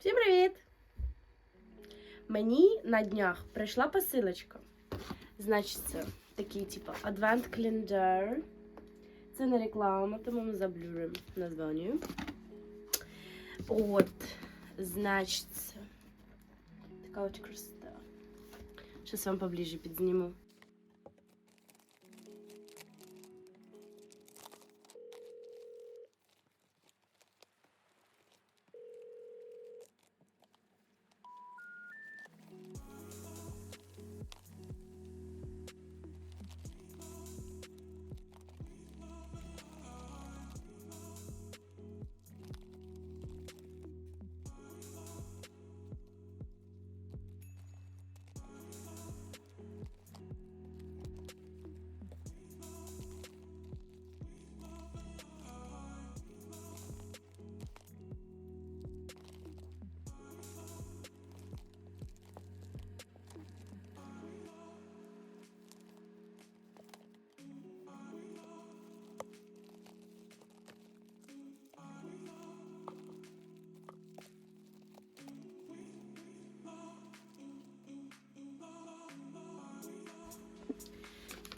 Всім привіт! Мені на днях прийшла посилочка. Значить, це такий, типу, Advent Calendar. Це не реклама, тому ми заблюримо названня. От, значить, така от красота. Зараз вам поближе підзніму.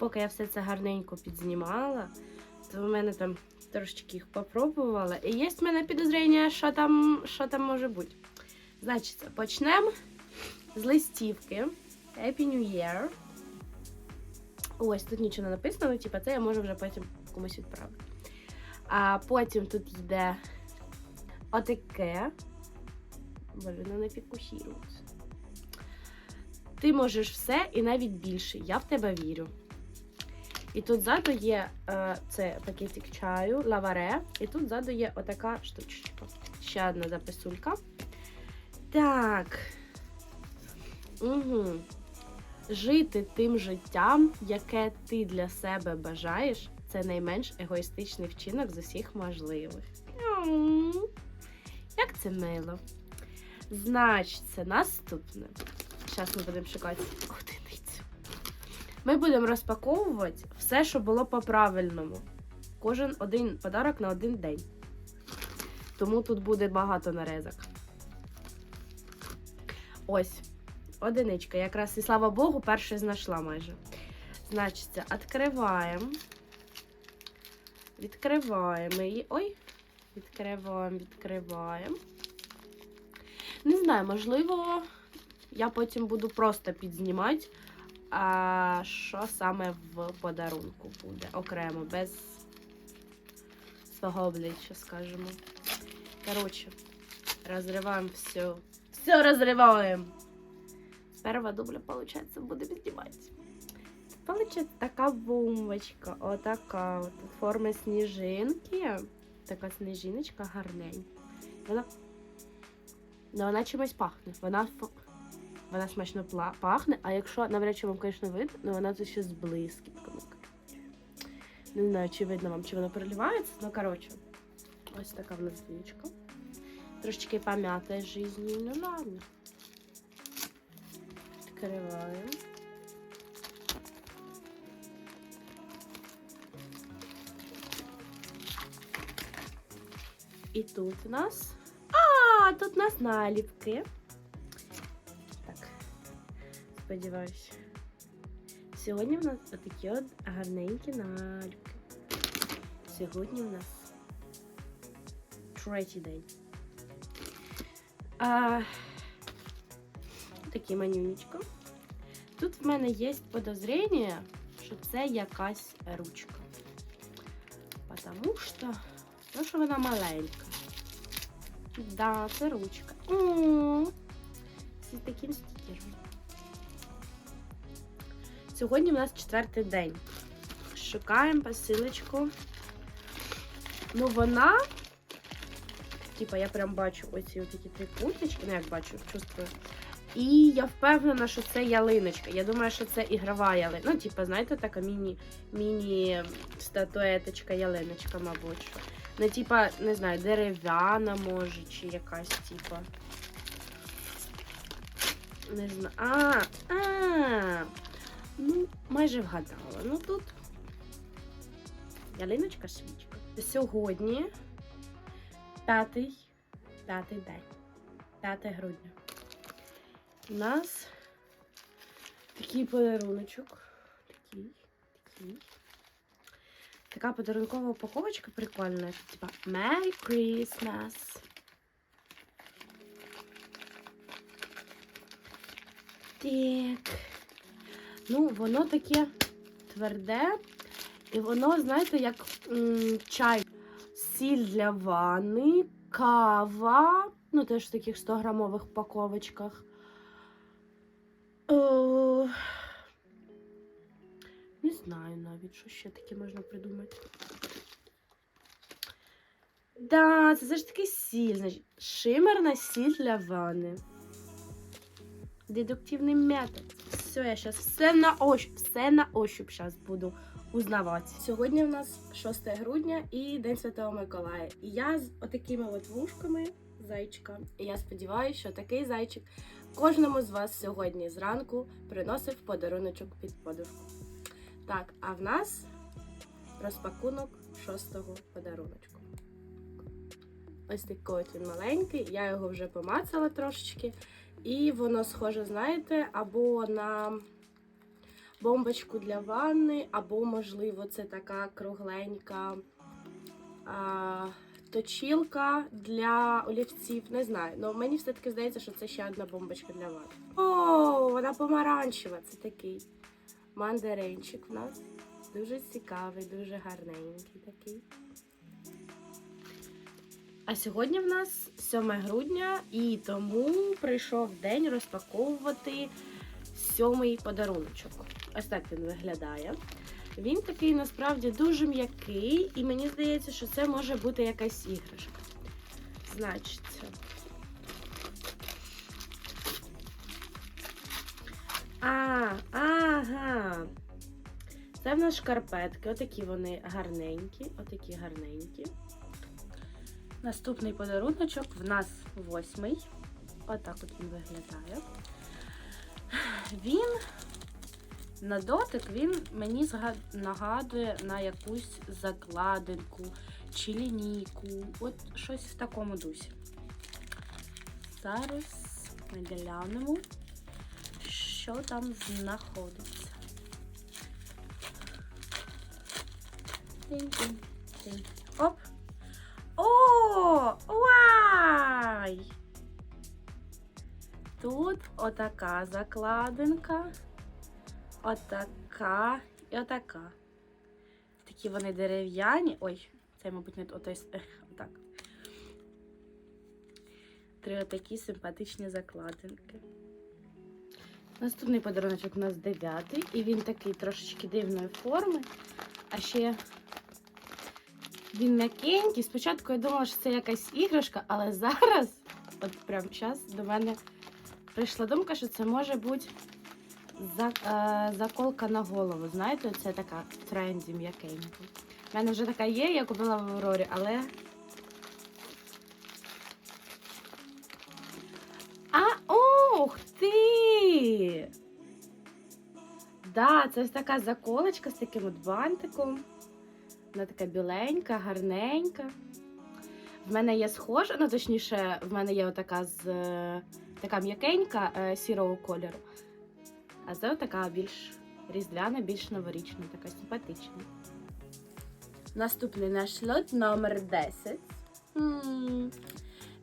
Поки я все це гарненько підзнімала, то в мене там трошечки їх попробувала. І є в мене підозріння, що там, що там може бути. Значить, почнемо з листівки Happy New Year. Ось тут нічого не написано, типу, це я можу вже потім комусь відправити. А потім тут йде отаке. Боже, ну не фікусірується. Ти можеш все і навіть більше. Я в тебе вірю. І тут ззаду є е, це пакетик чаю, лаваре, і тут ззаду є отака штучка. Ще одна записулька. Так. Угу. Жити тим життям, яке ти для себе бажаєш, це найменш егоїстичний вчинок з усіх можливих. Як це мило. Значить, це наступне. Зараз ми будемо шукати одиницю. Ми будемо розпаковувати все, що було по-правильному. Кожен один подарок на один день. Тому тут буде багато нарезок. Ось, одиничка. Якраз і слава Богу, перше знайшла майже. Значить, відкриваємо. Відкриваємо її. Ой, відкриваємо, відкриваємо. Не знаю, можливо, я потім буду просто підзнімати, а що саме в подарунку буде окремо, без свого обличчя, скажімо. Коротше, розриваємо все. Все розриваємо. Перва дубля, получается, буде знімати. Получается така бомбочка, отака от форми сніжинки. Така сніжиночка гарненька. Вона, ну, вона чимось пахне. Вона, вона смачно пахне, а якщо навряд чи вам, звісно, видно, ну вона тут ще з блискітками. Не знаю, чи видно вам, чи вона переливається. Ну, коротше, ось така в нас свічка. Трошечки помята з життя, ну ладно. Відкриваємо. І тут у нас. А, тут у нас наліпки. Сподіваюся. Сьогодні в нас отакі от гарненькі наліпки. Сьогодні у нас третій день. А, такі манюнечко. Тут в мене є подозріння, що це якась ручка. Потому що, тому що вона маленька. Да, це ручка. М, З таким стікером. Сьогодні у нас четвертий день. Шукаємо посилочку. Ну, вона. Типа, я прям бачу оці такі три пунктички, ну як бачу, чувствую. І я впевнена, що це ялиночка. Я думаю, що це ігрова ялинка. Ну, типа, знаєте, така міні, міні статуеточка, ялиночка, мабуть. що. Не типа, не знаю, дерев'яна може, чи якась, типа. Не знаю. А, а. Ну, майже вгадала. Ну тут ялиночка свічка. Сьогодні п'ятий, п'ятий день. 5 грудня. У нас такий подаруночок. Такий, такий. Така подарункова упаковочка прикольна. Типа Merry Christmas. Так. Ну, воно таке тверде. І воно, знаєте, як м, чай. Сіль для ванни, кава. Ну, теж в таких 100 грамових упаковочках. Е, не знаю навіть, що ще таке можна придумати. Да, це ж таки сіль. Значить, шимерна сіль для ванни. Дедуктивний метод. Все, я зараз все на ощупь, все на ощупь зараз буду узнавати. Сьогодні у нас 6 грудня і День Святого Миколая. І я з отакими от вушками зайчика. І я сподіваюся, що такий зайчик кожному з вас сьогодні зранку приносив подаруночок під подушку. Так, а в нас розпакунок шостого подаруночку. Ось такий от він маленький, я його вже помацала трошечки. І воно схоже, знаєте, або на бомбочку для ванни, або, можливо, це така кругленька а, точілка для олівців. Не знаю. Ну мені все-таки здається, що це ще одна бомбочка для ванни. О, вона помаранчева. Це такий мандаринчик в нас. Дуже цікавий, дуже гарненький такий. А сьогодні в нас 7 грудня, і тому прийшов день розпаковувати сьомий подаруночок. Ось так він виглядає. Він такий насправді дуже м'який, і мені здається, що це може бути якась іграшка. Значиться. А, ага. Це в нас шкарпетки. Отакі вони гарненькі. Отакі гарненькі. Наступний подаруночок в нас восьмий. Отак от він виглядає. Він на дотик він мені нагадує на якусь закладинку чи лінійку. От щось в такому дусі. Зараз ми глянемо, що там знаходиться. Тинь-тинь-тинь. Оп! Отака закладинка, отака і отака. Такі вони дерев'яні. Ой, це, мабуть, не отой, отак. Три отакі симпатичні закладинки. Наступний подарунок у нас дев'ятий, і він такий трошечки дивної форми. А ще він м'якенький. Спочатку я думала, що це якась іграшка, але зараз, от прямо час, до мене прийшла думка, що це може бути е, заколка на голову. Знаєте, це така тренді м'якенька. У мене вже така є, я купила в Аврорі, але. А, ох ти! Да, це ось така заколочка з таким от бантиком. Вона така біленька, гарненька. В мене є схожа, ну точніше, в мене є отака з е, така м'якенька е, сірого кольору. А це така більш різдвяна, більш новорічна, така симпатична. Наступний наш лот номер 10. м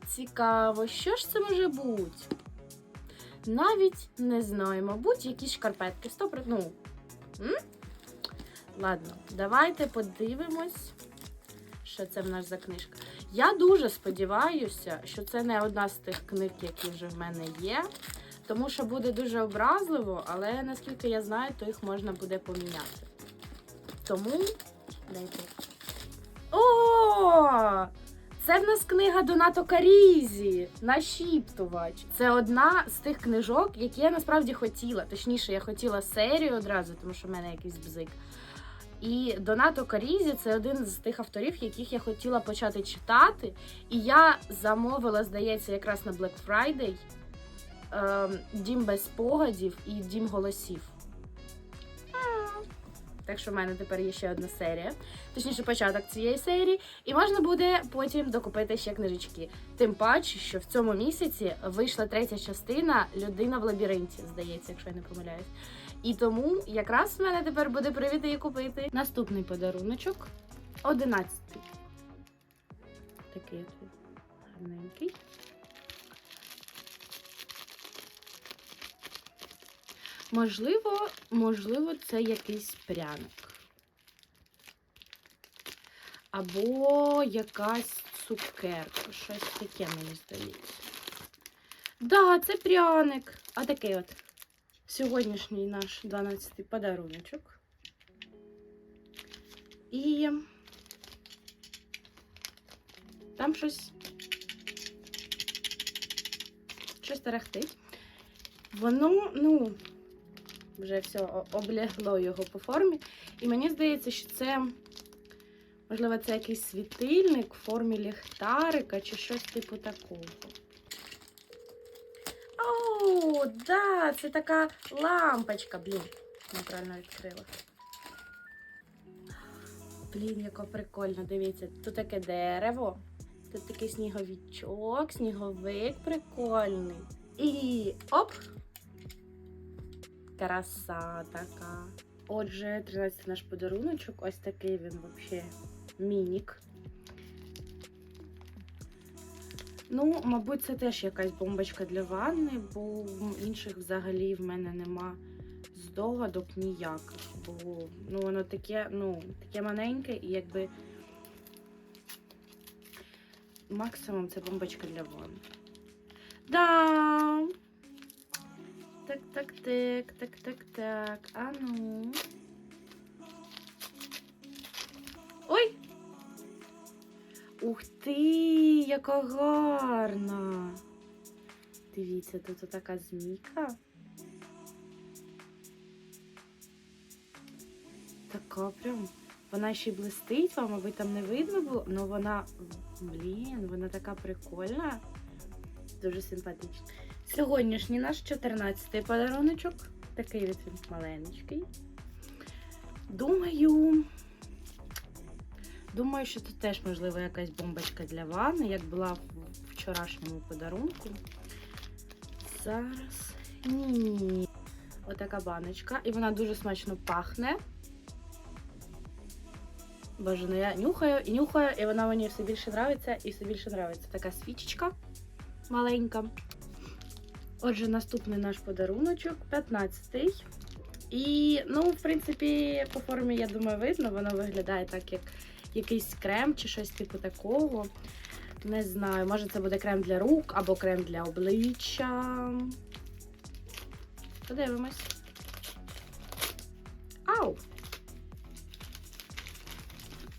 цікаво, що ж це може бути? Навіть не знаю, мабуть, якісь шкарпетки. Сто про- ну, м? Ладно, давайте подивимось, що це в нас за книжка. Я дуже сподіваюся, що це не одна з тих книг, які вже в мене є. Тому що буде дуже образливо, але наскільки я знаю, то їх можна буде поміняти. Тому дайте. О! Це в нас книга Донато Карізі Нашіптувач. Це одна з тих книжок, які я насправді хотіла. Точніше, я хотіла серію одразу, тому що в мене якийсь бзик. І Донато Карізі це один з тих авторів, яких я хотіла почати читати. І я замовила, здається, якраз на Black Friday ем, Дім без спогадів і Дім голосів. Так що в мене тепер є ще одна серія, точніше, початок цієї серії, і можна буде потім докупити ще книжечки. Тим паче, що в цьому місяці вийшла третя частина Людина в лабіринті, здається, якщо я не помиляюсь. І тому якраз в мене тепер буде привід її купити. Наступний подаруночок. Одинадцятий. Такий гарненький. Можливо, можливо, це якийсь пряник. Або якась цукерка. Щось таке, мені здається. Да, це пряник. А такий от. Сьогоднішній наш 12-й подаруночок. І там щось. Щось тарахтить. Воно, ну, вже все облягло його по формі. І мені здається, що це, можливо, це якийсь світильник в формі ліхтарика чи щось типу такого. Да, це така лампочка, блін. Неправильно відкрила. Блін, яка прикольно, дивіться, тут таке дерево, тут такий сніговічок, сніговик прикольний. І оп! Краса така. Отже, 13 наш подаруночок. Ось такий він взагалі мінік. Ну, мабуть, це теж якась бомбочка для ванни, бо інших взагалі в мене нема здогадок ніяких. Бо ну, воно таке, ну, таке маленьке і якби максимум це бомбочка для ванни. Да. Так, так, так, так, так, так. А ну. Ой! Ух ти, яка гарна! Дивіться, тут така змійка. Така прям. Вона ще й блистить вам, аби там не видно було. Ну вона, блін, вона така прикольна. Дуже симпатична. Сьогоднішній наш 14-й подаруночок. Такий він маленький. Думаю. Думаю, що тут теж, можливо, якась бомбочка для ванни, як була в вчорашньому подарунку. Зараз. Ні. Отака баночка. І вона дуже смачно пахне. Боже, ну я нюхаю і нюхаю, і вона мені все більше нравиться і все більше нравиться. Така свічечка маленька. Отже, наступний наш подаруночок, 15-й. І, ну, в принципі, по формі, я думаю, видно, воно виглядає так, як якийсь крем чи щось типу такого. Не знаю, може це буде крем для рук або крем для обличчя. Подивимось. Ау!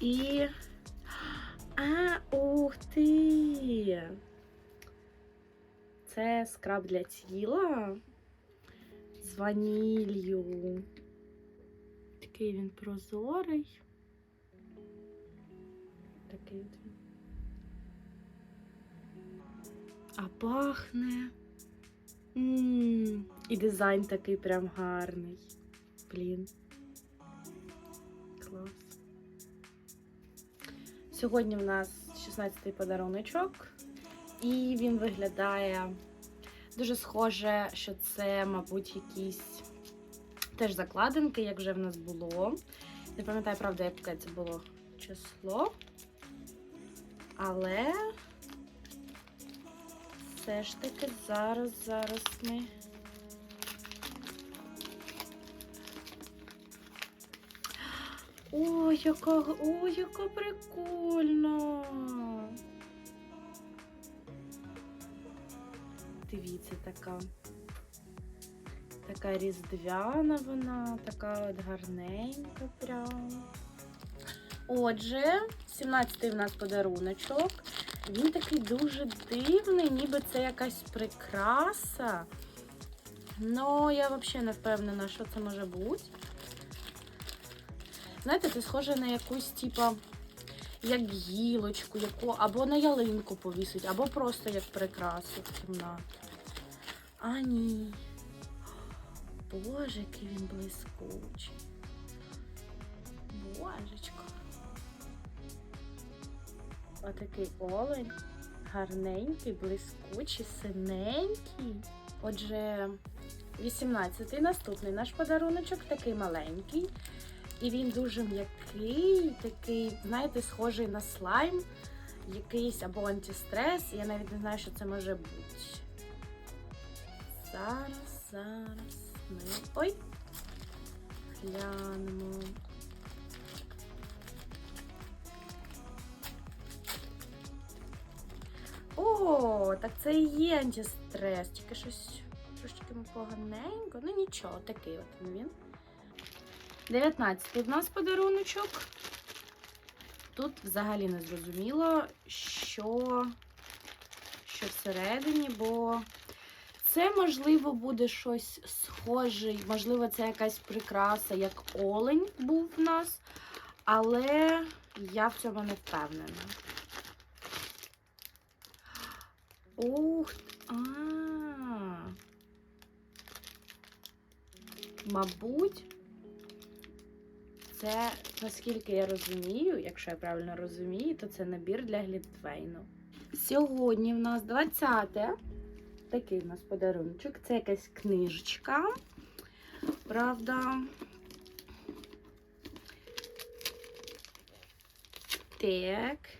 І. А, ух ти! Це скраб для тіла з ванілью. Такий він прозорий. Такий от він. А пахне. м І дизайн такий прям гарний. Блін. Клас. Сьогодні в нас 16-й подаруночок, і він виглядає дуже схоже, що це, мабуть, якісь теж закладинки, як вже в нас було. Не пам'ятаю, правда, яке це було число. Але все ж таки зараз, зараз ми. Ой, яка, ой, яка прикольна. Дивіться, така. Така різдвяна вона, така от гарненька прям. Отже, 17-й в нас подаруночок. Він такий дуже дивний, ніби це якась прикраса. Ну, я взагалі не впевнена, що це може бути. Знаєте, це схоже на якусь, типа, як гілочку, яку, або на ялинку повісить, або просто як прикрасу в кімнату. А ні. Боже, який він блискучий. Божечко. Отакий олень. Гарненький, блискучий, синенький. Отже, 18-й наступний наш подаруночок, такий маленький. І він дуже м'який, такий, знаєте, схожий на слайм, якийсь або антистрес. Я навіть не знаю, що це може бути. Зараз, зараз ми. Ой! Глянемо. О, так це і є антистрес. Тільки щось трошки поганенько. Ну нічого, такий от він. 19 в нас подаруночок. Тут взагалі не зрозуміло, що, що всередині, бо це, можливо, буде щось схоже, можливо, це якась прикраса, як олень був в нас, але я в цьому не впевнена. Ух, а. Мабуть, це, наскільки я розумію, якщо я правильно розумію, то це набір для глінтвейну. Сьогодні в нас 20-те. Такий в нас подаруночок. Це якась книжечка. Правда. Так.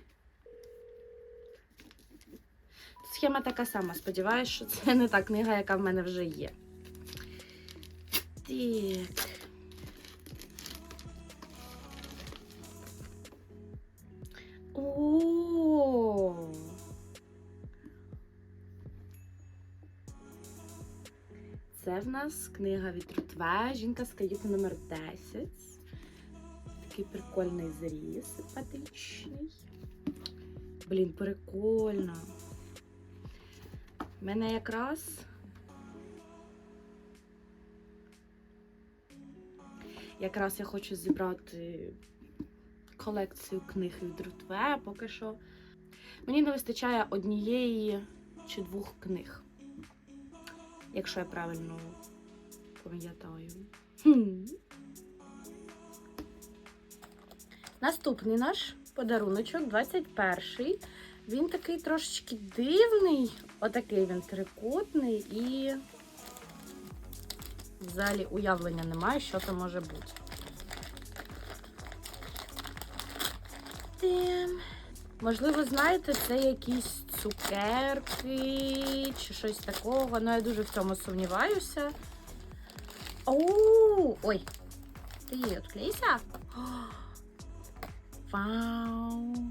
Схема така сама. Сподіваюсь, що це не та книга, яка в мене вже є. Так. Це в нас книга від Рутве, жінка з каюти номер 10. Такий прикольний зріз, симпатичний. Блін, прикольно. Мене якраз. Якраз я хочу зібрати колекцію книг від Рутве. Поки що мені не вистачає однієї чи двох книг. Якщо я правильно пам'ятаю. Наступний наш подаруночок, 21-й. Він такий трошечки дивний. Отакий він трикутний і взагалі уявлення немає, що це може бути. Тим. Можливо, знаєте, це якісь цукерки чи щось такого. Ну, я дуже в цьому сумніваюся. Оу! Ой! Ти відклейся? Вау!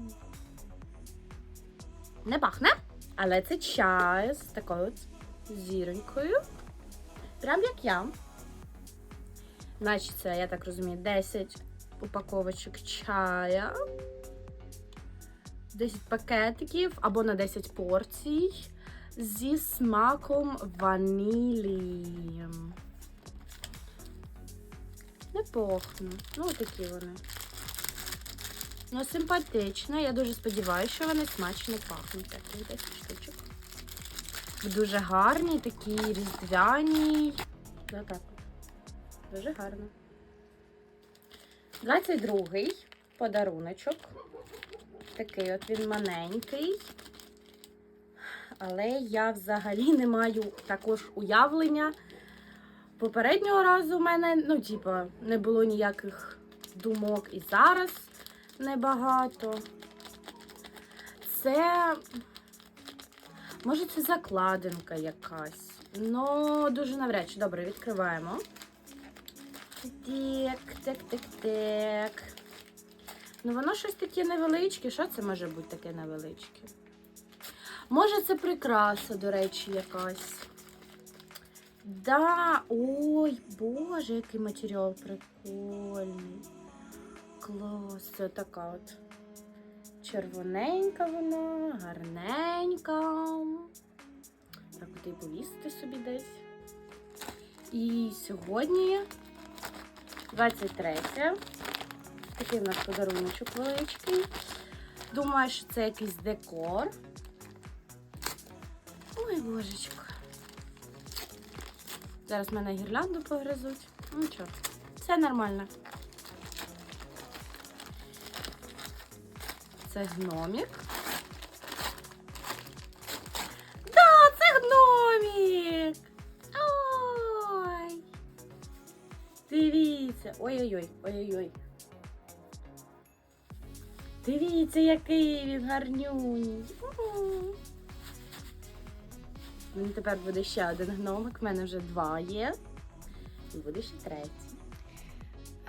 Не пахне, але це чай з такою от зіронькою. Прям як я. Значить, це, я так розумію, 10 упаковочок чая. 10 пакетиків або на 10 порцій зі смаком ванілі. Не пахну. Ну, такі вони. Ну, симпатично. Я дуже сподіваюся, що вони смачно пахнуть. Таких 10 штучок. Дуже гарні, такі різдвяні. Отак от. Дуже гарно. 22-й подаруночок. Такий от він маленький. Але я взагалі не маю також уявлення. Попереднього разу у мене, ну, типа, не було ніяких думок і зараз небагато. Це, може, це закладинка якась. Ну, дуже навряд чи. Добре, відкриваємо. Так, так, так, так. Ну, воно щось таке невеличке. Що це може бути таке невеличке? Може, це прикраса, до речі, якась. Да, ой, боже, який матеріал прикольний. Клас, це така от червоненька вона, гарненька. Так, от і повісити собі десь. І сьогодні 23. Такий в нас подаруночок величкий. Думаю, що це якийсь декор. Ой, божечко. Зараз мене гірлянду погризуть. Ну нічого, все нормально. Це гномік. Да, це гномік! Ой! Дивіться! Ой-ой-ой, ой-ой-ой. Дивіться, який він гарнюній. Він тепер буде ще один гномик. В мене вже два є. І буде ще третій.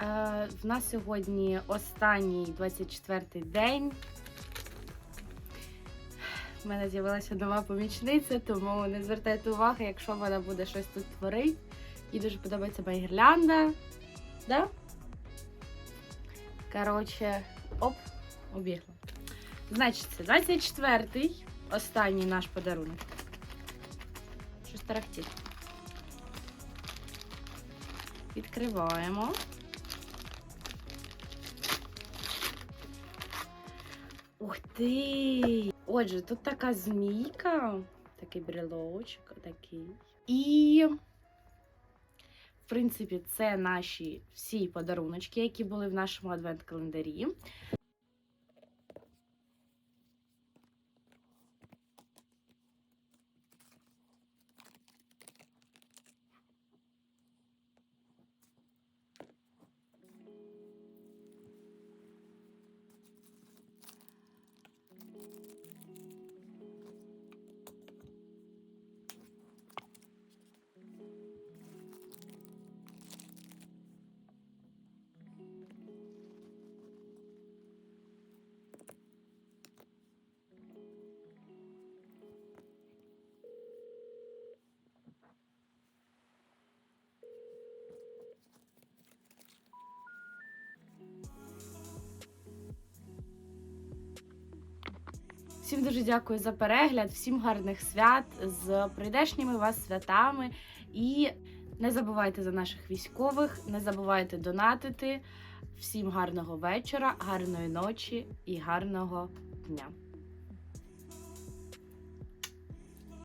Е, в нас сьогодні останній 24-й день. У мене з'явилася нова помічниця, тому не звертайте уваги, якщо вона буде щось тут творити. Їй дуже подобається моя гірлянда. Да? Коротше, оп, убігла. Значить, це 24-й, останній наш подарунок. Щось тарахтить. Відкриваємо. Ух ти! Отже, тут така змійка, такий брелочок, такий. І, в принципі, це наші всі подаруночки, які були в нашому адвент-календарі. Всім дуже дякую за перегляд, всім гарних свят з прийдешніми вас святами. І не забувайте за наших військових, не забувайте донатити. Всім гарного вечора, гарної ночі і гарного дня.